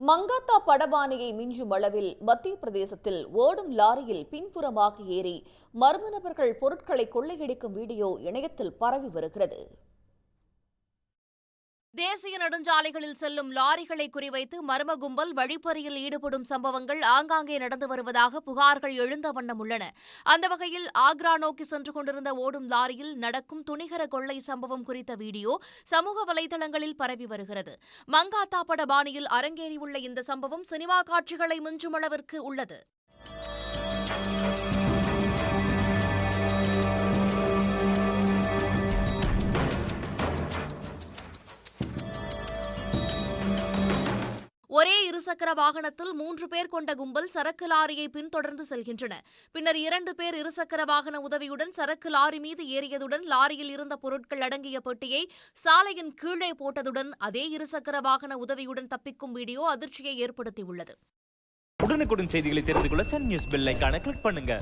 மங்காத்தா படபானையை மிஞ்சும் அளவில் மத்திய பிரதேசத்தில் ஓடும் லாரியில் பின்புறமாக ஏறி மர்ம நபர்கள் பொருட்களை கொள்ளையடிக்கும் வீடியோ இணையத்தில் பரவி வருகிறது. தேசிய நெடுஞ்சாலைகளில் செல்லும் லாரிகளை குறிவைத்து மர்ம கும்பல் வழிப்பறியில் ஈடுபடும் சம்பவங்கள் ஆங்காங்கே நடந்து வருவதாக புகார்கள் எழுந்த வண்ணம் உள்ளன. அந்த வகையில் ஆக்ரா நோக்கி சென்று கொண்டிருந்த ஓடும் லாரியில் நடக்கும் துணிகர கொள்ளை சம்பவம் குறித்த வீடியோ சமூக வலைதளங்களில் பரவி வருகிறது. மங்காத்தா பட பாணியில் அரங்கேறியுள்ள இந்த சம்பவம் சினிமா காட்சிகளை மிஞ்சும் அளவிற்கு உள்ளது. ஒரே இருசக்கர வாகனத்தில் மூன்று பேர் கொண்ட கும்பல் சரக்கு லாரியை பின்தொடர்ந்து செல்கின்றன. பின்னர் இரண்டு பேர் இருசக்கர வாகன உதவியுடன் சரக்கு லாரி மீது ஏறியதுடன் லாரியில் இருந்த பொருட்கள் அடங்கிய பெட்டியை சாலையின் கீழே போட்டதுடன் அதே இருசக்கர வாகன உதவியுடன் தப்பிக்கும் வீடியோ அதிர்ச்சியை ஏற்படுத்தியுள்ளது. உடனுக்குடன் செய்திகளை தெரிந்து கொள்ள சன் நியூஸ் பெல் கிளிக் பண்ணுங்க.